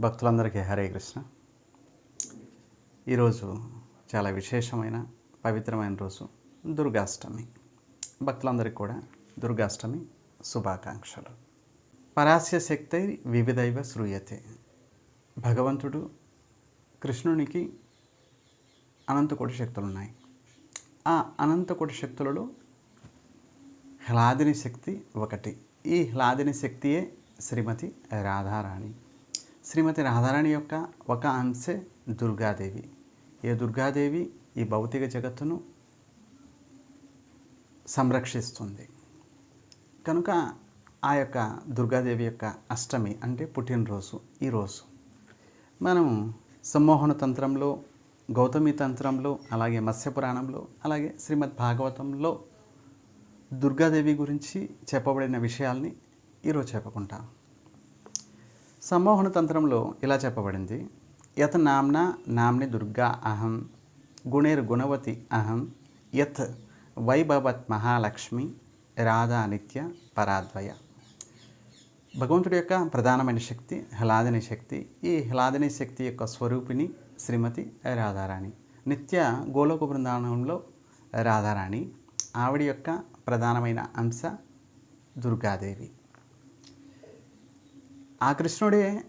భక్తులందరికీ హరే కృష్ణ. ఈరోజు చాలా విశేషమైన పవిత్రమైన రోజు దుర్గాష్టమి. భక్తులందరికీ కూడా దుర్గాష్టమి శుభాకాంక్షలు. పరాస్య శక్తి వివిధైవ శ్రూయతే. భగవంతుడు కృష్ణునికి అనంతకోటి శక్తులు ఉన్నాయి ఆ అనంతకోటి శక్తులలో హ్లాదిని శక్తి ఒకటి. ఈ హ్లాదిని శక్తియే శ్రీమతి రాధారాణి. శ్రీమతి రాధారాణి యొక్క ఒక అంశే దుర్గాదేవి. ఏ దుర్గాదేవి ఈ భౌతిక జగత్తును సంరక్షిస్తుంది. కనుక ఆ యొక్క దుర్గాదేవి యొక్క అష్టమి అంటే పుట్టినరోజు ఈరోజు మనము సమ్మోహన తంత్రంలో గౌతమి తంత్రంలో అలాగే మత్స్య పురాణంలో అలాగే శ్రీమద్ భాగవతంలో దుర్గాదేవి గురించి చెప్పబడిన విషయాల్ని ఈరోజు చెప్పుకుంటాం. సమ్మోహన తంత్రంలో ఇలా చెప్పబడింది. యత్ నామ్న నామ్ని దుర్గా అహం గుణేర్ గుణవతి అహం యత్ వైభవత్ మహాలక్ష్మి రాధా నిత్య పరాద్వయ. భగవంతుడి యొక్క ప్రధానమైన శక్తి హ్లాదిని శక్తి ఈ హ్లాదిని శక్తి యొక్క స్వరూపిణి శ్రీమతి రాధారాణి. నిత్య గోలోక బృందావనంలో రాధారాణి ఆవిడ యొక్క ప్రధానమైన అంశ దుర్గాదేవి. ఆ కృష్ణుడే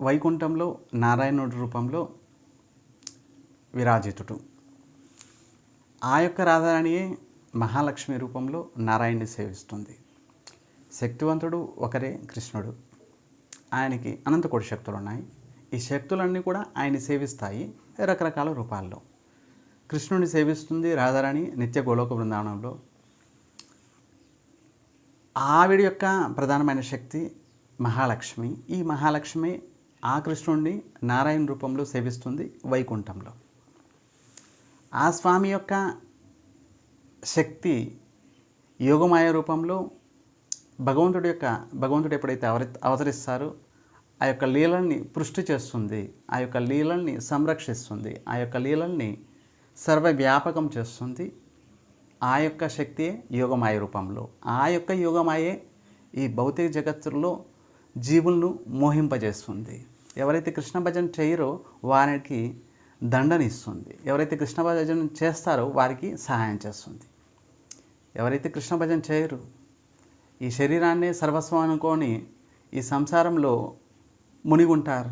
వైకుంఠంలో నారాయణుడి రూపంలో విరాజితుడు. ఆ యొక్క రాధారాణియే మహాలక్ష్మి రూపంలో నారాయణ్ణి సేవిస్తుంది. శక్తివంతుడు ఒకరే కృష్ణుడు. ఆయనకి అనంతకోటి శక్తులు ఉన్నాయి ఈ శక్తులన్నీ కూడా ఆయన్ని సేవిస్తాయి రకరకాల రూపాల్లో. కృష్ణుడిని సేవిస్తుంది రాధారాణి నిత్య గోలోక బృందావనంలో. ఆవిడ యొక్క ప్రధానమైన శక్తి మహాలక్ష్మి. ఈ మహాలక్ష్మి ఆ కృష్ణుడిని నారాయణ రూపంలో సేవిస్తుంది వైకుంఠంలో. ఆ స్వామి యొక్క శక్తి యోగమాయ రూపంలో భగవంతుడి యొక్క భగవంతుడు ఎప్పుడైతే అవరి అవతరిస్తారో ఆ యొక్క లీలల్ని పుష్టి చేస్తుంది ఆ యొక్క లీలల్ని సంరక్షిస్తుంది ఆ యొక్క లీలల్ని సర్వవ్యాపకం చేస్తుంది ఆ యొక్క శక్తియే యోగమాయ రూపంలో ఆ యొక్క యోగమాయే ఈ భౌతిక జగత్తులో జీవులను మోహింపజేస్తుంది. ఎవరైతే కృష్ణ భజన చేయరో వారికి దండనిస్తుంది ఎవరైతే కృష్ణ భజన చేస్తారో వారికి సహాయం చేస్తుంది. ఎవరైతే కృష్ణ భజన చేయరు ఈ శరీరాన్ని సర్వస్వం అనుకొని ఈ సంసారంలో మునిగుంటారు.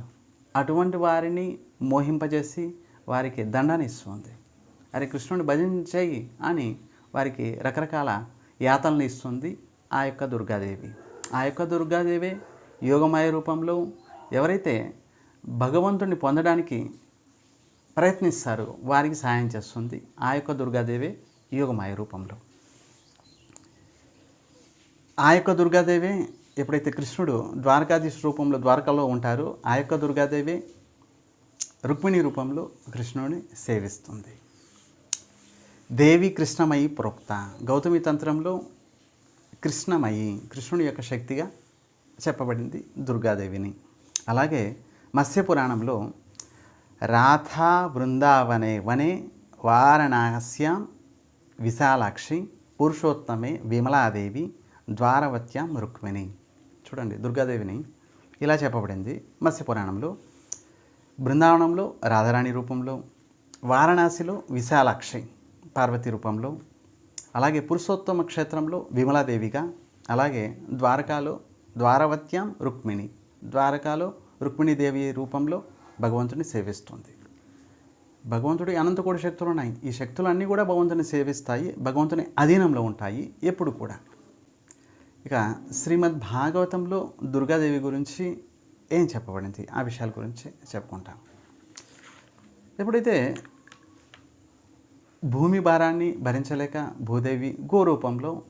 అటువంటి వారిని మోహింపజేసి వారికి దండనిస్తుంది అరే కృష్ణుని భజన చేయి అని వారికి రకరకాల యాతలను ఇస్తుంది ఆ యొక్క దుర్గాదేవి. ఆ యొక్క దుర్గాదేవి యోగమాయ రూపంలో ఎవరైతే భగవంతుని పొందడానికి ప్రయత్నిస్తారో వారికి సహాయం చేస్తుంది ఆ యొక్క దుర్గాదేవే యోగమాయ రూపంలో. ఆ యొక్క దుర్గాదేవే ఎప్పుడైతే కృష్ణుడు ద్వారకాధీశ రూపంలో ద్వారకలో ఉంటారో ఆ యొక్క దుర్గాదేవి రుక్మిణి రూపంలో కృష్ణుడిని సేవిస్తుంది. దేవి కృష్ణమయి ప్రోక్త. గౌతమి తంత్రంలో కృష్ణమయి కృష్ణుడి యొక్క శక్తిగా చెప్పబడింది దుర్గాదేవిని. అలాగే మత్స్య పురాణంలో రాధా బృందావనే వనే వారణాస్యాం విశాలాక్షి పురుషోత్తమే విమలాదేవి ద్వారవత్యాం రుక్మిణి. చూడండి దుర్గాదేవిని ఇలా చెప్పబడింది మత్స్య పురాణంలో బృందావనంలో రాధారాణి రూపంలో వారణాసిలో విశాలాక్షి పార్వతి రూపంలో అలాగే పురుషోత్తమ క్షేత్రంలో విమలాదేవిగా అలాగే ద్వారకాలో ద్వారవత్యం రుక్మిణి ద్వారకాలో రుక్మిణీదేవి రూపంలో భగవంతుని సేవిస్తుంది. భగవంతుడి అనంతకోటి శక్తులు ఉన్నాయి. ఈ శక్తులన్నీ కూడా భగవంతుని సేవిస్తాయి భగవంతుని అధీనంలో ఉంటాయి ఎప్పుడు కూడా. ఇక శ్రీమద్ భాగవతంలో దుర్గాదేవి గురించి ఏం చెప్పబడింది? ఆ విషయాల గురించి చెప్పుకుంటాం. ఎప్పుడైతే భూమి భారాన్ని భరించలేక భూదేవి గోరూపంలో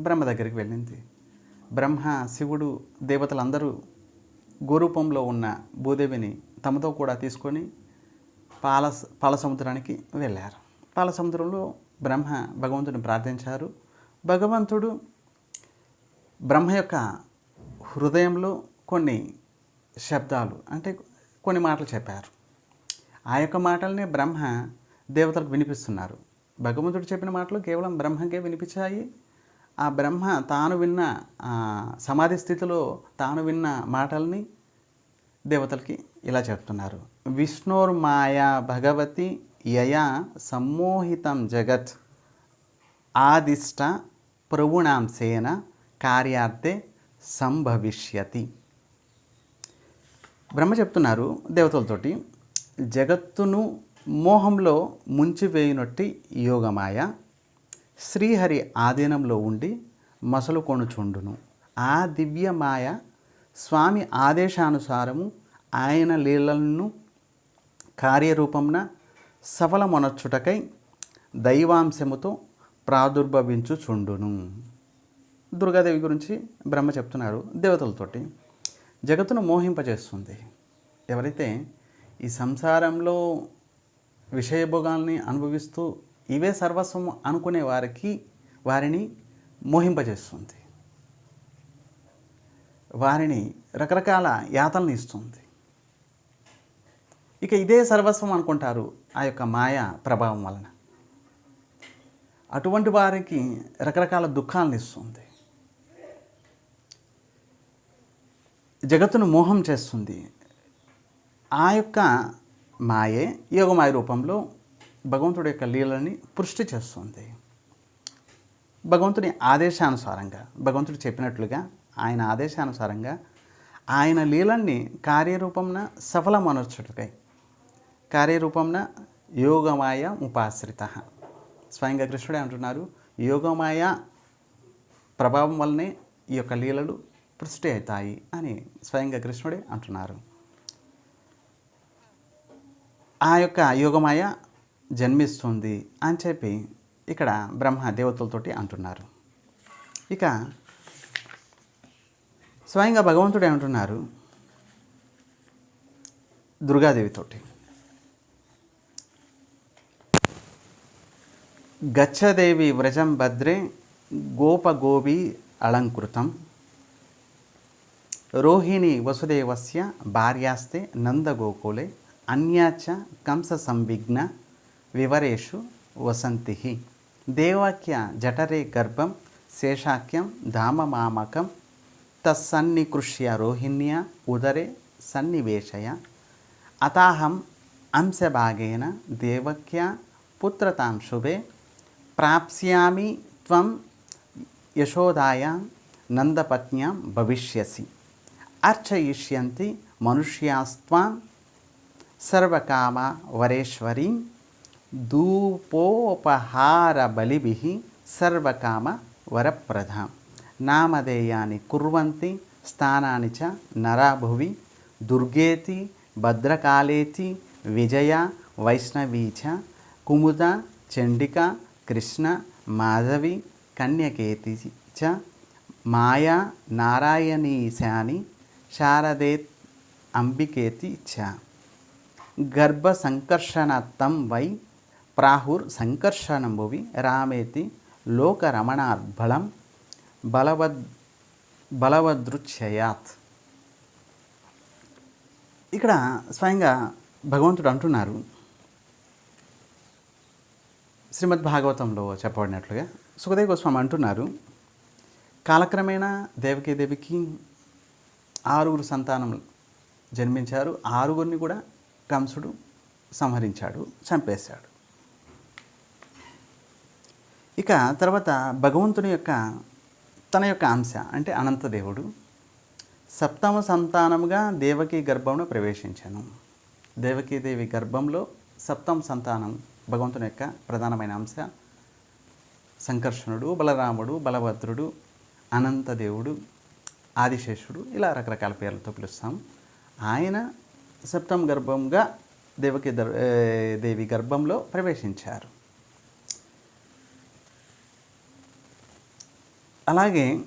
బ్రహ్మ దగ్గరికి వెళ్ళింది. బ్రహ్మ శివుడు దేవతలందరూ గోరూపంలో ఉన్న భూదేవిని తమతో కూడా తీసుకొని పాల పాల సముద్రానికి వెళ్ళారు. పాల సముద్రంలో బ్రహ్మ భగవంతుని ప్రార్థించారు. భగవంతుడు బ్రహ్మ యొక్క హృదయంలో కొన్ని శబ్దాలు అంటే కొన్ని మాటలు చెప్పారు. ఆ యొక్క మాటల్ని బ్రహ్మ దేవతలకు వినిపిస్తున్నారు. భగవంతుడు చెప్పిన మాటలు కేవలం బ్రహ్మకే వినిపించాయి. ఆ బ్రహ్మ తాను విన్న సమాధి స్థితిలో తాను విన్న మాటల్ని దేవతలకి ఇలా చెప్తున్నారు. విష్ణోర్మాయా భగవతి యయా సమ్మోహితం జగత్ ఆదిష్ట ప్రభుణాంశేన కార్యార్థే సంభవిష్యతి. బ్రహ్మ చెప్తున్నారు దేవతలతోటి జగత్తును మోహంలో ముంచివేయునట్టి యోగమాయ శ్రీహరి ఆధీనంలో ఉండి మసలు కొనుచుండును ఆ దివ్యమాయ స్వామి ఆదేశానుసారము ఆయన లీలలను కార్యరూపంన సఫలమొనచ్చుటకై దైవాంశముతో ప్రాదుర్భవించుచుండును. దుర్గాదేవి గురించి బ్రహ్మ చెప్తున్నారు దేవతలతోటి. జగత్తును మోహింపజేస్తుంది. ఎవరైతే ఈ సంసారంలో విషయభోగాల్ని అనుభవిస్తూ ఇవే సర్వస్వం అనుకునే వారికి వారిని మోహింపజేస్తుంది. వారిని రకరకాల యాతలను ఇస్తుంది. ఇక ఇదే సర్వస్వం అనుకుంటారు ఆ యొక్క మాయ ప్రభావం వలన. అటువంటి వారికి రకరకాల దుఃఖాలను ఇస్తుంది. జగత్తును మోహం చేస్తుంది. ఆ యొక్క మాయే యోగమాయ రూపంలో భగవంతుడి యొక్క లీలని పుష్టి చేస్తుంది. భగవంతుని ఆదేశానుసారంగా భగవంతుడు చెప్పినట్లుగా ఆయన ఆదేశానుసారంగా ఆయన లీలల్ని కార్యరూపంన సఫలమనర్చుటకై కార్యరూపంన యోగమాయ ఉపాశ్రిత స్వయంగా కృష్ణుడే అంటున్నారు యోగమాయ ప్రభావం వల్లనే ఈ యొక్క లీలలు పుష్టి అవుతాయి అని స్వయంగా కృష్ణుడే అంటున్నారు. ఆ యొక్క యోగమాయ జన్మిస్తుంది అని చెప్పి ఇక్కడ బ్రహ్మ దేవతలతోటి అంటున్నారు. ఇక స్వయంగా భగవంతుడే అంటున్నారు దుర్గాదేవితోటి. గచ్చదేవి వ్రజం భద్రే గోపగోపి అలంకృతం. రోహిణి వసుదేవస్య భార్యాస్తే నందగోకులే. అన్యాచ కంస సంవిఘ్న వివరేషు వసంతి. దేవాక్య జఠరే గర్భం శేషాఖ్యం ధామమామకం తస్సన్నికృష్య రోహిణ్య ఉదరే సన్నివేశయ. అతాహం అంశభాగేన దేవక్య పుత్రతాం శుభే. ప్రాప్స్యామి త్వం యశోదాయాం నందపత్న్యాం భవిష్యసి. అర్చయిష్యంతి మనుష్యాస్త్వాం సర్వకామ వరేశ్వరీం ధూపోపహార బలిభి సర్వకామ వరప్రధ. నామధేయాన్ని కుర్వంతి స్థానాన్ని చ నరాభువి దుర్గేతి భద్రకాళేతి విజయ వైష్ణవీ చ కుముద చండిక కృష్ణ మాధవి కన్యకేతి చ మాయా నారాయణీశాని శారదేత్ అంబికేతి చ. గర్భ సంకర్షణత్తం వై ప్రాహుర్ సంకర్షణంభువి రామేతి లోకరమణార్బలం బలవద్ బలవదృచ్ఛయాత్. ఇక్కడ స్వయంగా భగవంతుడు అంటున్నారు. శ్రీమద్ భాగవతంలో చెప్పబడినట్లుగా సుఖదేవ్ గోస్వామి అంటున్నారు కాలక్రమేణా దేవకీదేవికి ఆరుగురు సంతానం జన్మించారు ఆరుగురిని కూడా కంసుడు సంహరించాడు చంపేశాడు. ఇక తర్వాత భగవంతుని యొక్క తన యొక్క అంశ అంటే అనంతదేవుడు సప్తమ సంతానముగా దేవకీ గర్భంలో ప్రవేశించాను. దేవకీదేవి గర్భంలో సప్తమ సంతానం భగవంతుని యొక్క ప్రధానమైన అంశ సంకర్షణుడు బలరాముడు బలభద్రుడు అనంతదేవుడు ఆదిశేషుడు ఇలా రకరకాల పేర్లతో పిలుస్తాం. ఆయన సప్తమ గర్భంగా దేవకి దర్- దేవి గర్భంలో ప్రవేశించారు. అలాగే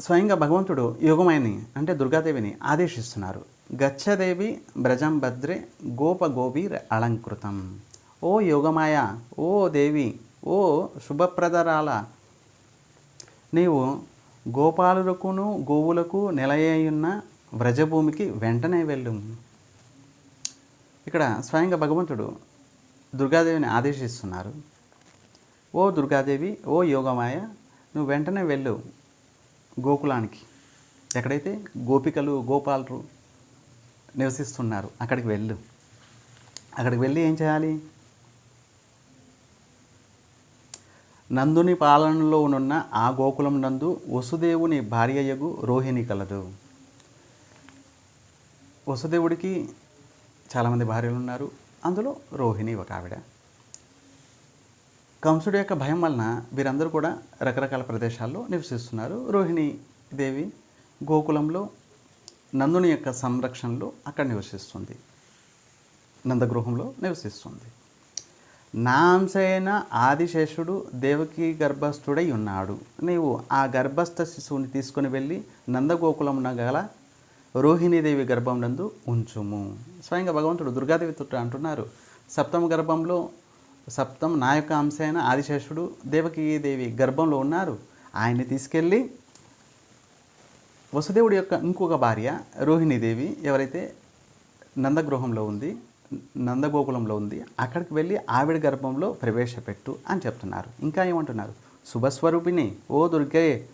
స్వయంగా భగవంతుడు యోగమాయని అంటే దుర్గాదేవిని ఆదేశిస్తున్నారు. గచ్చదేవి బ్రజం భద్రే గోప గోపి అలంకృతం. ఓ యోగమాయ ఓ దేవి ఓ శుభప్రదరాల నీవు గోపాలులకును గోవులకు నిలయ్యున్న వ్రజభూమికి వెంటనే వెళ్ళు ఇక్కడ స్వయంగా భగవంతుడు దుర్గాదేవిని ఆదేశిస్తున్నారు. ఓ దుర్గాదేవి ఓ యోగమాయ నువ్వు వెంటనే వెళ్ళు గోకులానికి. ఎక్కడైతే గోపికలు గోపాలరు నివసిస్తున్నారు అక్కడికి వెళ్ళు. అక్కడికి వెళ్ళి ఏం చేయాలి? నందుని పాలనలో ఉన్న ఆ గోకులం నందు వసుదేవుని భార్యయగు రోహిణి కలదు. వసుదేవుడికి చాలామంది భార్యలు ఉన్నారు అందులో రోహిణి ఒక ఆవిడ. కంసుడి యొక్క భయం వలన వీరందరూ కూడా రకరకాల ప్రదేశాల్లో నివసిస్తున్నారు. రోహిణి దేవి గోకులంలో నందుని యొక్క సంరక్షణలో అక్కడ నివసిస్తుంది. నందగృహంలో నివసిస్తుంది. నా అంశైన ఆదిశేషుడు దేవకి గర్భస్థుడై ఉన్నాడు. నీవు ఆ గర్భస్థ శిశువుని తీసుకొని వెళ్ళి నందగోకులమున గల రోహిణీదేవి గర్భం నందు ఉంచుము. స్వయంగా భగవంతుడు దుర్గాదేవి తుట్టు అంటున్నారు. సప్తమ గర్భంలో సప్తం నా యొక్క అంశ అయిన ఆదిశేషుడు దేవకీదేవి గర్భంలో ఉన్నారు. ఆయన్ని తీసుకెళ్ళి వసుదేవుడి యొక్క ఇంకొక భార్య రోహిణీదేవి ఎవరైతే నందగృహంలో ఉంది నందగోకులంలో ఉంది. అక్కడికి వెళ్ళి ఆవిడ గర్భంలో ప్రవేశపెట్టు అని చెప్తున్నారు. ఇంకా ఏమంటున్నారు? శుభస్వరూపిణి ఓ దుర్గే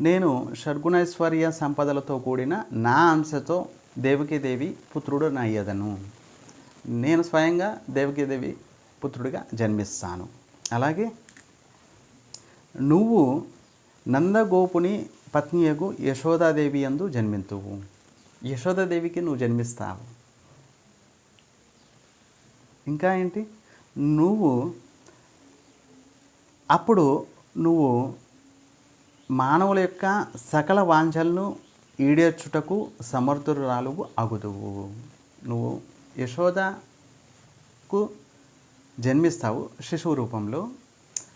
నేను షడ్గుణైశ్వర్య సంపదలతో కూడిన నా అంశతో దేవకీదేవి పుత్రుడు నయ్యదను నేను స్వయంగా దేవకీదేవి పుత్రుడిగా జన్మిస్తాను. అలాగే నువ్వు నందగోపుని పత్నియకు యశోదాదేవి అందు జన్మింతువు. యశోదాదేవికి నువ్వు జన్మిస్తావు. ఇంకా ఏంటి? నువ్వు అప్పుడు నువ్వు మానవుల యొక్క సకల వాంఛలను ఈడేర్చుటకు సమర్థురాలు అగుదువు. నువ్వు యశోదకు జన్మిస్తావు శిశువు రూపంలో.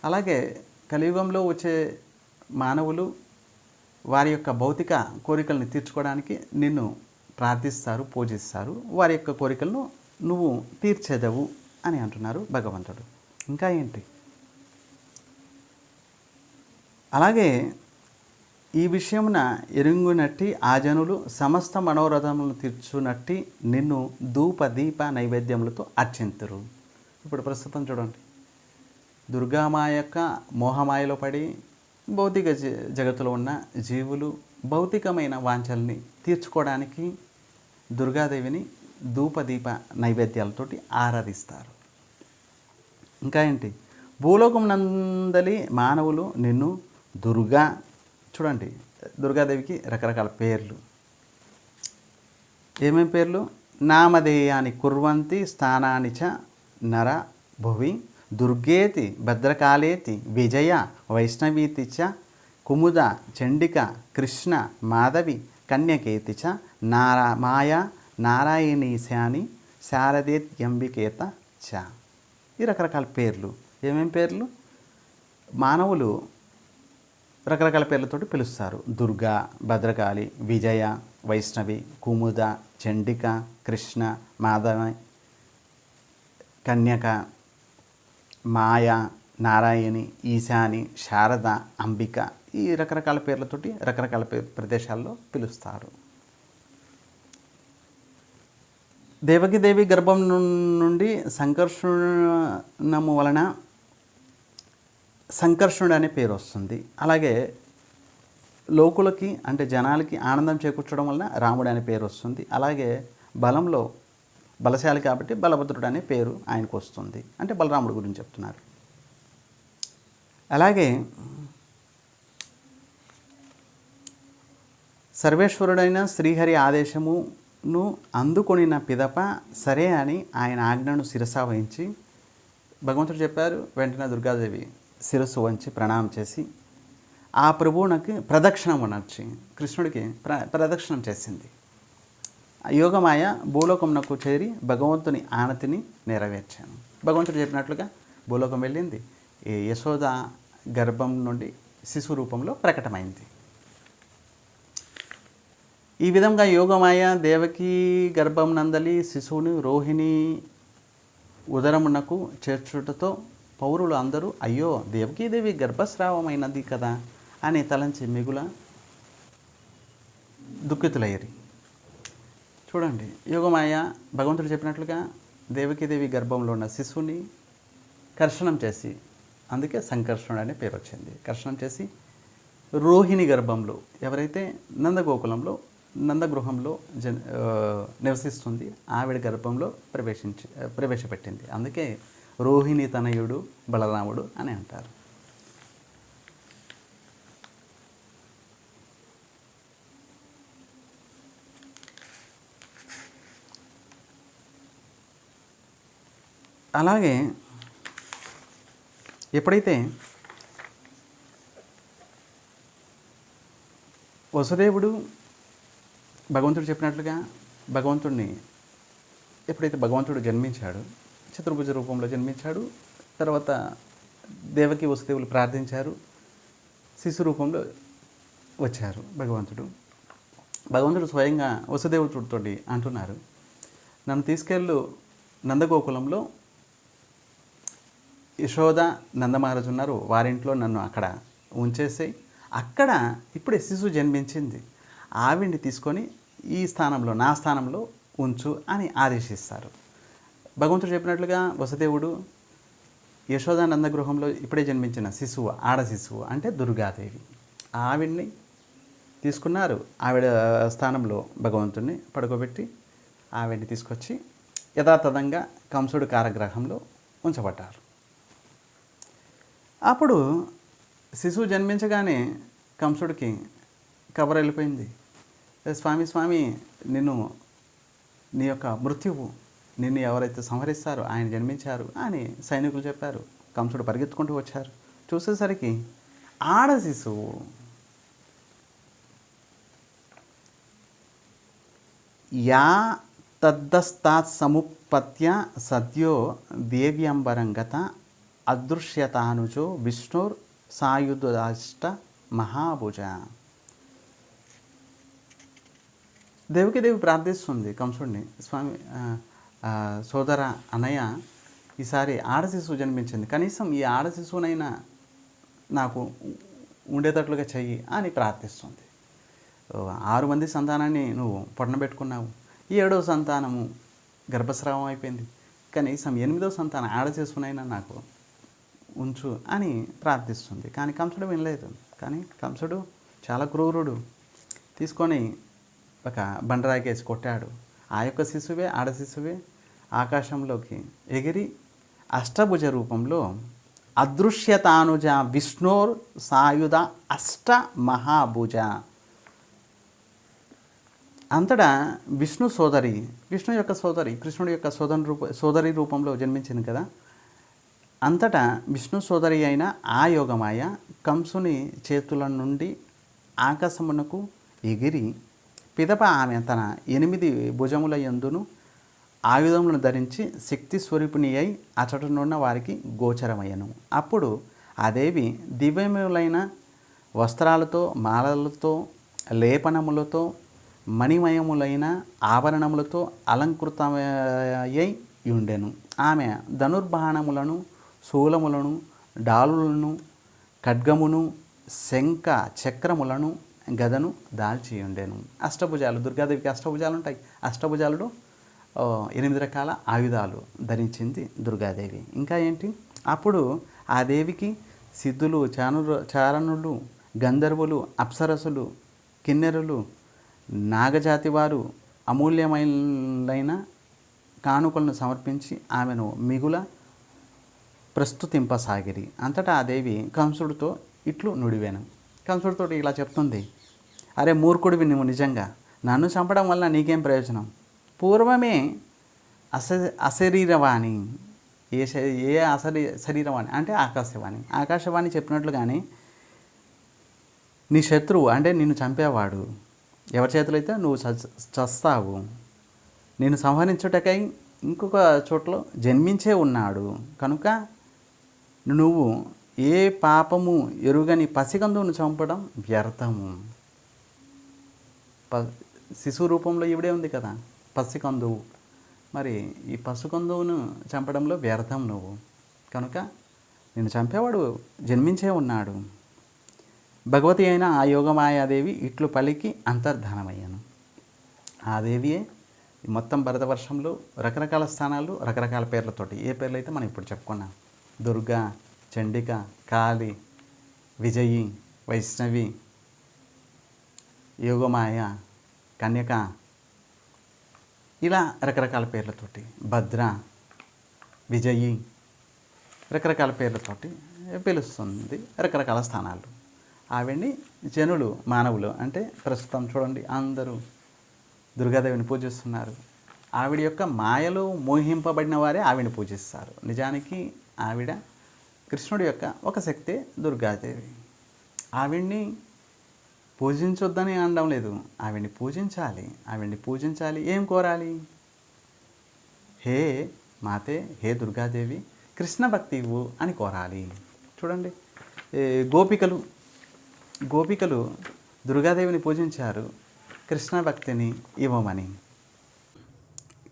అలాగే కలియుగంలో వచ్చే మానవులు వారి యొక్క భౌతిక కోరికలను తీర్చుకోవడానికి నిన్ను ప్రార్థిస్తారు పూజిస్తారు. వారి యొక్క కోరికలను నువ్వు తీర్చేదవు అని అంటున్నారు భగవంతుడు. ఇంకా ఏంటి? అలాగే ఈ విషయమున ఎరుంగునట్టి ఆ జనులు సమస్త మనోరథములను తీర్చునట్టి నిన్ను ధూప దీప నైవేద్యములతో అర్చింతురు. ఇప్పుడు ప్రస్తుతం చూడండి. దుర్గామాయ యొక్క మోహమాయలో పడి భౌతిక జ జగత్తులో ఉన్న జీవులు భౌతికమైన వాంఛల్ని తీర్చుకోవడానికి దుర్గాదేవిని ధూపదీప నైవేద్యాలతోటి ఆరాధిస్తారు. ఇంకా ఏంటి? భూలోకం నందలి మానవులు నిన్ను దుర్గా చూడండి దుర్గాదేవికి రకరకాల పేర్లు. ఏమేమి పేర్లు? నామధేయాన్ని కుర్వంతి స్థానాన్ని చ నర భువి దుర్గేతి భద్రకాళేతి విజయ వైష్ణవీతి చ కుముద చండిక కృష్ణ మాధవి కన్యకేతి చ నారా మాయా నారాయణీశాని శారదేత్యంబికేత చ. ఈ రకరకాల పేర్లు. ఏమేమి పేర్లు? మానవులు రకరకాల పేర్లతోటి పిలుస్తారు. దుర్గా భద్రకాళి విజయ వైష్ణవి కుముద చండిక కృష్ణ మాధవ కన్యక మాయ నారాయణి ఈశాని శారద అంబిక. ఈ రకరకాల పేర్లతోటి రకరకాల పే ప్రదేశాల్లో పిలుస్తారు. దేవకిదేవి గర్భం నుండి సంకర్షణము వలన సంకర్షణుడు అనే పేరు వస్తుంది. అలాగే లోకులకి అంటే జనాలకి ఆనందం చేకూర్చడం వలన రాముడు అనే పేరు వస్తుంది. అలాగే బలంలో బలశాలి కాబట్టి బలభద్రుడు అనే పేరు ఆయనకు వస్తుంది. అంటే బలరాముడు గురించి చెప్తున్నారు. అలాగే సర్వేశ్వరుడైన శ్రీహరి ఆదేశము ను అందుకొనిన పిదప సరే అని ఆయన ఆజ్ఞను శిరస వహించి భగవంతుడు చెప్పారు వెంటనే దుర్గాదేవి శిరస్సు వంచి ప్రణామం చేసి ఆ ప్రభువునకి ప్రదక్షిణం అనర్చి కృష్ణుడికి ప్ర ప్రదక్షిణం చేసింది. ఆ యోగమాయ భూలోకంనకు చేరి భగవంతుని ఆనతిని నెరవేర్చాను. భగవంతుడు చెప్పినట్లుగా భూలోకం వెళ్ళింది. ఈ యశోద గర్భం నుండి శిశు రూపంలో ప్రకటమైంది. ఈ విధంగా యోగమాయ దేవకి గర్భం నందలి శిశువుని రోహిణి ఉదరమునకు చేర్చుటతో పౌరులు అందరూ అయ్యో దేవకీదేవి గర్భస్రావమైనది కదా అని తలంచి మిగుల దుఃఖితులయ్యరి. చూడండి యోగమాయ భగవంతుడు చెప్పినట్లుగా దేవకీదేవి గర్భంలో ఉన్న శిశువుని కర్షణం చేసి అందుకే సంకర్షణుడు అనే పేరు వచ్చింది కర్షణం చేసి రోహిణి గర్భంలో ఎవరైతే నందగోకులంలో నందగృహంలో జన్ నివసిస్తుంది. ఆవిడ గర్భంలో ప్రవేశించి ప్రవేశపెట్టింది. అందుకే రోహిణి తనయుడు బలరాముడు అని అంటారు. అలాగే ఎప్పుడైతే వసుదేవుడు భగవంతుడు చెప్పినట్లుగా భగవంతుడిని ఎప్పుడైతే భగవంతుడు జన్మించాడు చతుర్భుజ రూపంలో జన్మించాడు తర్వాత దేవకి వసుదేవులు ప్రార్థించారు శిశు రూపంలో వచ్చారు భగవంతుడు. భగవంతుడు స్వయంగా వసుదేవుడితో అంటున్నారు నన్ను తీసుకెళ్ళు నందగోకులంలో. యశోద నందమహారాజు ఉన్నారు వారింట్లో నన్ను అక్కడ ఉంచేసి అక్కడ ఇప్పుడే శిశువు జన్మించింది. ఆవిడ్ని తీసుకొని ఈ స్థానంలో నా స్థానంలో ఉంచు అని ఆదేశిస్తారు. భగవంతుడు చెప్పినట్లుగా వసుదేవుడు యశోదానంద గృహంలో ఇప్పుడే జన్మించిన శిశువు ఆడ శిశువు అంటే దుర్గాదేవి. ఆవిడ్ని తీసుకున్నారు. ఆవిడ స్థానంలో భగవంతుడిని పడుకోబెట్టి ఆవిడ్ని తీసుకొచ్చి యథాతథంగా కంసుడు కారగ్రహంలో ఉంచబడ్డారు. అప్పుడు శిశువు జన్మించగానే కంసుడికి కబర్ వెళ్ళిపోయింది. స్వామి స్వామి నిన్ను నీ యొక్క మృత్యువు నిన్ను ఎవరైతే సంహరిస్తారో ఆయన జన్మించారు అని సైనికులు చెప్పారు. కంసుడు పరిగెత్తుకుంటూ వచ్చారు. చూసేసరికి ఆడ శిశువు యా తద్దస్తాత్ సముపత్య సద్యో దేవ్యంబరంగత అదృశ్యతానుజో విష్ణుర్ సాయుధాష్ట మహాభుజ దేవికి దేవి ప్రార్థిస్తుంది. కంసుడిని స్వామి సోదర అనయ్య ఈసారి ఆడ శిశువు జన్మించింది. కనీసం ఈ ఆడ శిశువునైనా నాకు ఉండేటట్లుగా చెయ్యి అని ప్రార్థిస్తుంది. ఆరు మంది సంతానాన్ని నువ్వు పొడనబెట్టుకున్నావు ఈ ఏడవ సంతానము గర్భస్రావం అయిపోయింది. కనీసం ఎనిమిదో సంతానం ఆడ నాకు ఉంచు అని ప్రార్థిస్తుంది. కానీ కంసుడు వినలేదు. కానీ కంసుడు చాలా క్రూరుడు. తీసుకొని ఒక బండరాకేసి కొట్టాడు. ఆ యొక్క శిశువే ఆడ శిశువే ఆకాశంలోకి ఎగిరి అష్టభుజ రూపంలో అదృశ్యతానుజ విష్ణోర్ సాయుధ అష్ట మహాభుజ. అంతటా విష్ణు సోదరి విష్ణు యొక్క సోదరి కృష్ణుడి యొక్క సోదరి రూప సోదరి రూపంలో జన్మించింది కదా. అంతటా విష్ణు సోదరి అయిన ఆ యోగమాయ కంసుని చేతుల నుండి ఆకాశమునకు ఎగిరి పిదప ఆమె తన ఎనిమిది భుజముల యందును ఆయుధములను ధరించి శక్తి స్వరూపిణి అయి అచటనున్న వారికి గోచరమయ్యను. అప్పుడు ఆ దేవి దివ్యములైన వస్త్రాలతో మాలలతో లేపనములతో మణిమయములైన ఆభరణములతో అలంకృతమయ్యై ఉండెను ఆమె ధనుర్బాణములను శూలములను డాలులను ఖడ్గమును శంఖ చక్రములను గదను దాల్చి ఉండేను అష్టభుజాలు దుర్గాదేవికి అష్టభుజాలు ఉంటాయి అష్టభుజాలలో ఎనిమిది రకాల ఆయుధాలు ధరించింది దుర్గాదేవి. ఇంకా ఏంటి? అప్పుడు ఆ దేవికి సిద్ధులు చాను చారణులు గంధర్వులు అప్సరసులు కిన్నెరులు నాగజాతి వారు అమూల్యమైన కానుకలను సమర్పించి ఆమెను మిగుల ప్రస్తుతింపసాగిరి. అంతటా ఆ దేవి కంసుడితో ఇట్లు నుడివేను. కంసుడితో ఇలా చెప్తుంది. అరే మూర్ఖుడివి నువ్వు నిజంగా. నన్ను చంపడం వల్ల నీకేం ప్రయోజనం? పూర్వమే అస అశరీరవాణి. ఏ శ- ఏ అశరీ శరీరవాణి? అంటే ఆకాశవాణి. ఆకాశవాణి చెప్పినట్లుగానే నీ శత్రువు అంటే నిన్ను చంపేవాడు. ఎవరి చేతులైతే నువ్వు చచ్- చస్తావు. నేను సంహరించుటకై ఇంకొక చోట్లో జన్మించే ఉన్నాడు. కనుక నువ్వు ఏ పాపము ఎరుగని పసికందువును చంపడం వ్యర్థము. ప శిశు రూపంలో ఈవిడే ఉంది కదా పసికందువు. మరి ఈ పసికందువును చంపడంలో వ్యర్థం నువ్వు. కనుక నిన్ను చంపేవాడు జన్మించే ఉన్నాడు. భగవతి అయిన ఆ యోగమాయాదేవి ఇట్లు పలికి అంతర్ధానమయ్యాను. ఆ దేవియే మొత్తం భరతవర్షంలో రకరకాల స్థానాలు రకరకాల పేర్లతోటి. ఏ పేర్లు అయితే మనం ఇప్పుడు చెప్పుకున్నాం. దుర్గా చండిక కాళి విజయి వైష్ణవి యోగమాయ కన్యక ఇలా రకరకాల పేర్లతోటి భద్ర విజయి రకరకాల పేర్లతోటి పిలుస్తుంది. రకరకాల స్థానాలు. ఆవిడ్ని జనులు మానవులు అంటే ప్రస్తుతం చూడండి అందరూ దుర్గాదేవిని పూజిస్తున్నారు. ఆవిడ యొక్క మాయలో మోహింపబడిన వారే ఆవిడని పూజిస్తారు. నిజానికి ఆవిడ కృష్ణుడి యొక్క ఒక శక్తే దుర్గాదేవి. ఆవిడ్ని పూజించొద్దని అనడం లేదు. ఆవిడ్ని పూజించాలి. ఆవిడ్ని పూజించాలి. ఏం కోరాలి? హే మాతే హే దుర్గాదేవి కృష్ణ భక్తి ఇవ్వు అని కోరాలి. చూడండి. ఏ, గోపికలు. గోపికలు దుర్గాదేవిని పూజించారు. కృష్ణ భక్తిని ఇవ్వమని.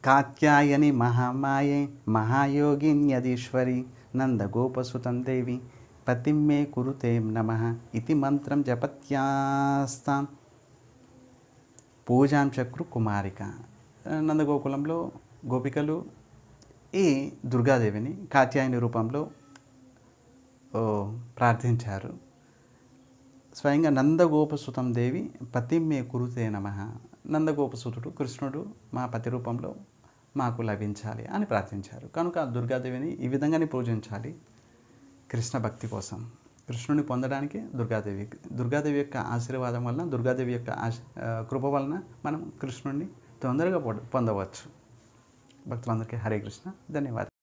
కాత్యాయని మహామాయే మహాయోగిన్యదీశ్వరి నందగోపసుతం దేవి పతిం మే కురుతే నమ ఇది మంత్రం జపత్యాస్తాం. పూజాం చక్రు కుమారిక. నందగోకులంలో గోపికలు ఈ దుర్గాదేవిని కాత్యాయని రూపంలో ప్రార్థించారు. స్వయంగా నందగోపసుతం దేవి పతిమ్మే కురుతే నమ. నందగోపసుతుడు కృష్ణుడు మా పతి రూపంలో మాకు లభించాలి అని ప్రార్థించారు. కనుక దుర్గాదేవిని ఈ విధంగానే పూజించాలి. కృష్ణ భక్తి కోసం. కృష్ణుని పొందడానికి దుర్గాదేవి దుర్గాదేవి యొక్క ఆశీర్వాదం వలన దుర్గాదేవి యొక్క ఆశ కృప వలన మనం కృష్ణుడిని తొందరగా పొ పొందవచ్చు. భక్తులందరికీ హరే కృష్ణ. ధన్యవాదాలు.